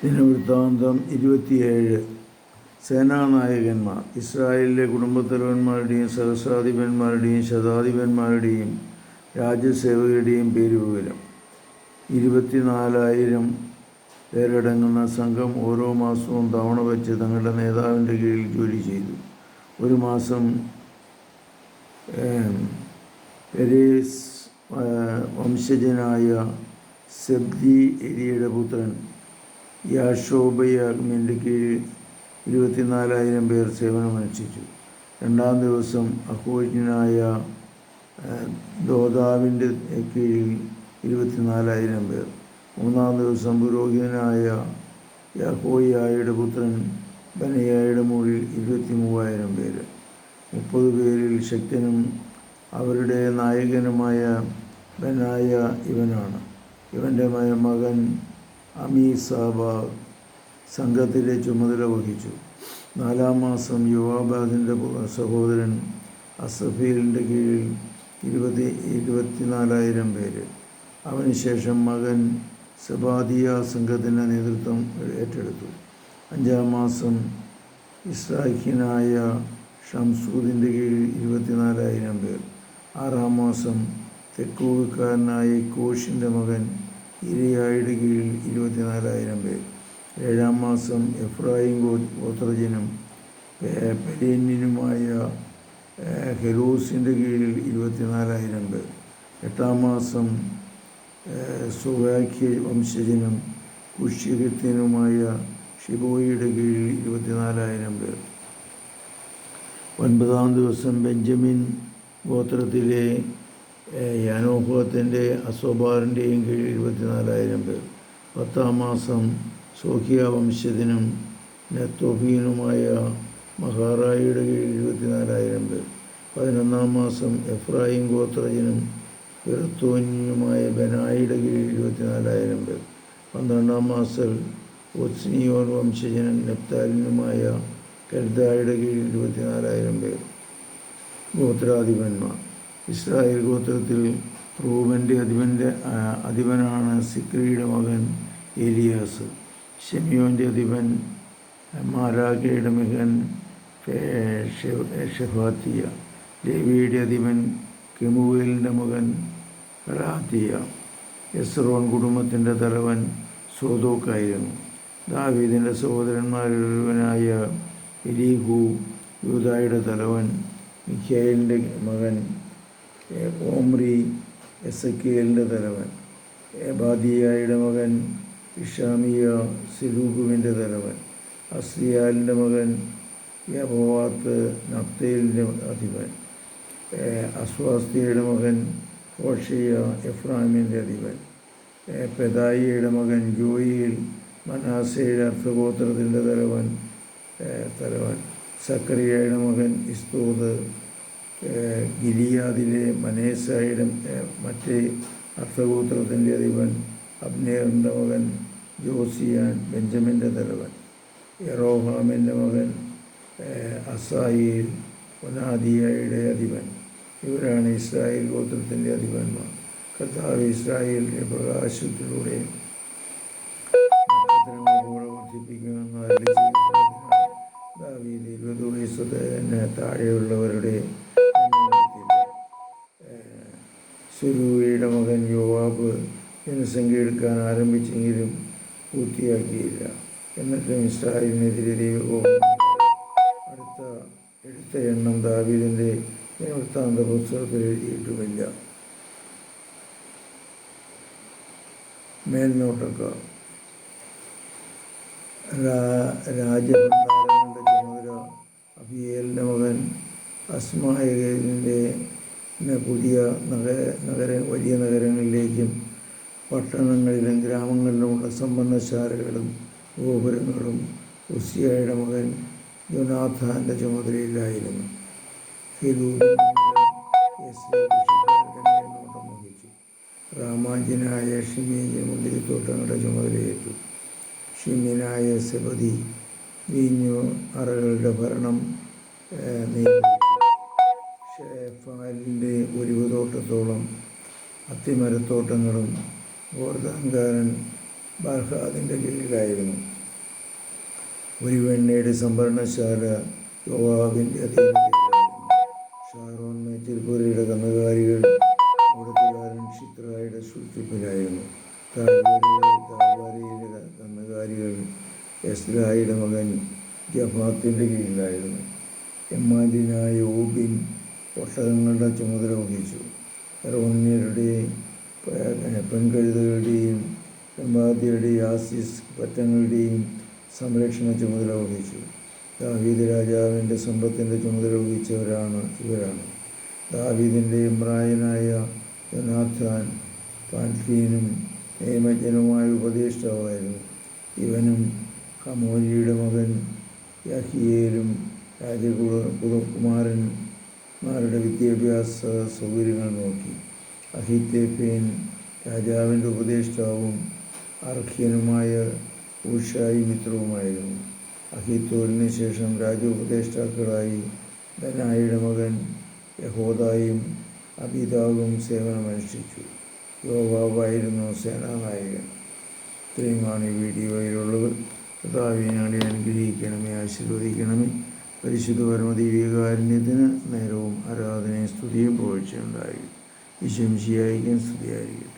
ദിനവൃത്താന്തം ഇരുപത്തിയേഴ്. സേനാനായകന്മാർ ഇസ്രായേലിലെ കുടുംബത്തലവന്മാരുടെയും സഹസ്രാധിപന്മാരുടെയും ശതാധിപന്മാരുടെയും രാജ്യസേവകരുടെയും പേര് വിവരം. ഇരുപത്തിനാലായിരം പേരടങ്ങുന്ന സംഘം ഓരോ മാസവും തവണ വെച്ച് തങ്ങളുടെ നേതാവിന്റെ കീഴിൽ ജോലി ചെയ്തു. ഒരു മാസം പെരേസ് വംശജനായ സെബ്ദി എരിയുടെ പുത്രൻ യാഷോബയാഗ്മിന്റെ കീഴിൽ ഇരുപത്തിനാലായിരം പേർ സേവനമനുഷ്ഠിച്ചു. രണ്ടാം ദിവസം അഹോജ്ഞനായ ദോതാവിന്റെ കീഴിൽ ഇരുപത്തിനാലായിരം പേർ. മൂന്നാം ദിവസം പുരോഹിതനായ യാഹോയായുടെ പുത്രൻ ബനയായുടെ മുകളിൽ ഇരുപത്തി മൂവായിരം പേര്. മുപ്പത് പേരിൽ ശക്തനും അവരുടെ നായകനുമായ ബനായ ഇവനാണ്. ഇവന്റെ മകൻ അമീസാബ സംഘത്തിലെ ചുമതല വഹിച്ചു. നാലാം മാസം യുവാബാദിന്റെ സഹോദരൻ അസഫീലിന്റെ കീഴിൽ ഇരുപത്തി ഇരുപത്തിനാലായിരം പേര്. അവനുശേഷം മകൻ സബാദിയ സംഘത്തിന്റെ നേതൃത്വം ഏറ്റെടുത്തു. അഞ്ചാം മാസം ഇസ്രാഖിനായ ഷംസൂദിന്റെ കീഴിൽ ഇരുപത്തിനാലായിരം പേർ. ആറാം മാസം തെക്കൂക്കാരനായ കോഷിന്റെ മകൻ ഇരയായുടെ കീഴിൽ ഇരുപത്തിനാലായിരം പേർ. ഏഴാം മാസം എഫ്രായിം ഗോത്രജനും പെരേന്യനുമായ ഹെലൂസിന്റെ കീഴിൽ ഇരുപത്തിനാലായിരം പേർ. എട്ടാം മാസം സുവാഖ്യ വംശജനും കുഷ്യകൃത്യനുമായ ഷിബോയിയുടെ കീഴിൽ ഇരുപത്തിനാലായിരം പേർ. ഒൻപതാം ദിവസം ബെഞ്ചമിൻ ഗോത്രത്തിലെ യാനോഹത്തിന്റെ അസോബാറിന്റെയും കീഴിൽ ഇരുപത്തിനാലായിരം പേർ. പത്താം മാസം സോഹിയ വംശത്തിനും നെത്തോഫീനുമായ മഹാറായിയുടെ കീഴിൽ ഇരുപത്തിനാലായിരം പേർ. പതിനൊന്നാം മാസം എഫ്രായിം ഗോത്രജനും പിറത്തോന്യനുമായ ബനായിയുടെ കീഴിൽ ഇരുപത്തിനാലായിരം പേർ. പന്ത്രണ്ടാം മാസം ഒസ്നിയോൻ വംശജനും നെപ്താലിനുമായ കരുതായുടെ കീഴിൽ ഇരുപത്തിനാലായിരം പേർ. ഗോത്രാധിപന്മാർ. ഇസ്രായേൽ ഗോത്രത്തിൽ റൂബന്റെ അധിപന്റെ അധിപനാണ് സിക്രിയുടെ മകൻ ഏലിയാസ് ഷെമിയോന്റെ അധിപൻ മാരാഖയുടെ മകൻ ഷെഫാത്തിയ. ലേവിയുടെ അധിപൻ കെമുവേലിന്റെ മകൻ റാത്തിയ. എസ്റോൺ കുടുംബത്തിന്റെ തലവൻ സോതോക്കായിരുന്നു ദാവീദിന്റെ സഹോദരന്മാരിൽ ഒരുവനായ എലീഹു യൂതായുടെ തലവൻ മിഖായേലിന്റെ മകൻ ഓമ്രി എസക്കിയലിന്റെ തലവൻ. എബാദിയായുടെ മകൻ ഇഷാമിയ സിലൂഹുവിന്റെ തലവൻ. അസ്രിയാലിന്റെ മകൻ യബോവാത്ത് നഫ്തേലിന്റെ അധിപൻ. അസ്വാസ്തിയുടെ മകൻ ഹോഷിയ എഫ്രാമിന്റെ അധിപൻ. ഏ, പെദായിയുടെ മകൻ ജോയിൽ മനാസയുടെ അർത്ഥഗോത്രത്തിന്റെ തലവൻ തലവൻ. സക്കറിയയുടെ മകൻ ഇസ്തോദ് ഗിലിയാദിലെ മനേസായിടം മറ്റേ അർത്ഥഗോത്രത്തിന്റെ അധിപൻ അബ്നേറിന്റെ മകൻ ജോസിയാൻ ബെഞ്ചമിന്റെ തലവൻ എറോഹാമിന്റെ മകൻ അസായിൽ ഒനാദിയയുടെ അധിപൻ. ഇവരാണ് ഇസ്രായേൽ ഗോത്രത്തിന്റെ അധിപന്മാർ. കർത്താവ് ഇസ്രായേലിന്റെ പ്രകാശത്തിലൂടെ നക്ഷത്രങ്ങളെ ഇരുപത് വയസ്സ് താഴെയുള്ളവരുടെ സുരൂയുടെ മകൻ യോവാബ് ജനസംഖ്യ എടുക്കാൻ ആരംഭിച്ചെങ്കിലും പൂർത്തിയാക്കിയില്ല. എന്നിട്ടും ഇസ്രായേലിനെതിരെ ദൈവകോപം അടുത്ത എടുത്ത എണ്ണം ദാവീദിന്റെ നിവൃത്താന്ത പുസ്തകത്തിൽ എഴുതിയിട്ടുമില്ല. മേൽനോട്ടക്കാർ രാജഭണ്ഡാരങ്ങളുടെ ചുമതല അബിയേലിന്റെ മകൻ അസ്മായലിന്റെ പുതിയ നഗര നഗര വലിയ നഗരങ്ങളിലേക്കും പട്ടണങ്ങളിലും ഗ്രാമങ്ങളിലുമുള്ള സമ്പന്നശാലകളും ഗോപുരങ്ങളും ഉസിയായുടെ മകൻ ജുനാഥാന്റെ ചുമതലയിലായിരുന്നു. മേൽനോട്ടം വഹിച്ചു രാമാജ്യനായ ഷിമേജ് മുന്തിരിത്തോട്ടങ്ങളുടെ ചുമതലയേറ്റു. ഷിമിനായ സെബതി വീഞ്ഞു അറകളുടെ ഭരണം ഏഹ്, നിയന്ത്രിച്ചു ഷേഫാലിന്റെ ഒലിവ് തോട്ടത്തോളം അത്തിമരത്തോട്ടങ്ങളും ഗോർദാൻകാരൻ ബാർഹാദിന്റെ കീഴിലായിരുന്നു. ഒരു വെണ്ണയുടെ സംഭരണശാല യോവാബിന്റെ അധീനതയിലായിരുന്നു. ഷാറോൺ മേച്ചിൽപുരയുടെ കന്നുകാലികൾ അവിടുത്തുകാരൻ ഷിത്രായുടെ സൂക്ഷിപ്പിലായിരുന്നു താഴ്വാരിയുടെ കന്നുകാലികൾ എസ്രായുടെ മകൻ ജഫാത്തിന്റെ കീഴിലായിരുന്നു. എമ്മാദിനായ ഓബിൻ ഒട്ടകങ്ങളുടെ ചുമതല വഹിച്ചു. റോമിയരുടെയും പെൺകഴുതകളുടെയും എമ്പാദിയുടെയും ആസിസ് പറ്റങ്ങളുടെയും സംരക്ഷണ ചുമതല വഹിച്ചു. ദാവീദ് രാജാവിന്റെ സമ്പത്തിന്റെ ചുമതല വഹിച്ചവരാണ് ഇവരാണ്. ദാവീദിന്റെ ഇമ്രായനായ യോനാഥാൻ പാൻഫീനും നിയമജ്ഞനുമായ ഉപദേഷ്ടാവായിരുന്നു. ഇവനും ഹമോലിയുടെ മകൻ യഹിയേലും രാജകുമാരന്മാരുടെ വിദ്യാഭ്യാസ സൗകര്യങ്ങൾ നോക്കി. അഹിത്തേഫേൻ രാജാവിന്റെ ഉപദേഷ്ടാവും അർഹ്യനുമായ ഉഷായി മിത്രവുമായിരുന്നു. അഹിത്തോലിന് ശേഷം രാജ ഉപദേഷ്ടാക്കളായി ധനായിയുടെ മകൻ യഹോദായും അബിതാവും സേവനമനുഷ്ഠിച്ചു. യോഗാവായിരുന്നു സേനാനായകൻ. ഇത്രയുമാണ് ഈ വീഡിയോയിലുള്ളത്. കഥാവിനാളെ അനുഗ്രഹിക്കണമേ ആശീർവദിക്കണമേ. പരിശുദ്ധ പരമദൈവികാരുണ്യത്തിന് നേരവും ആരാധനയും സ്തുതിയും പോഴ്ചയുണ്ടായിരിക്കും വിശംശിയായിരിക്കും സ്തുതിയായിരിക്കും.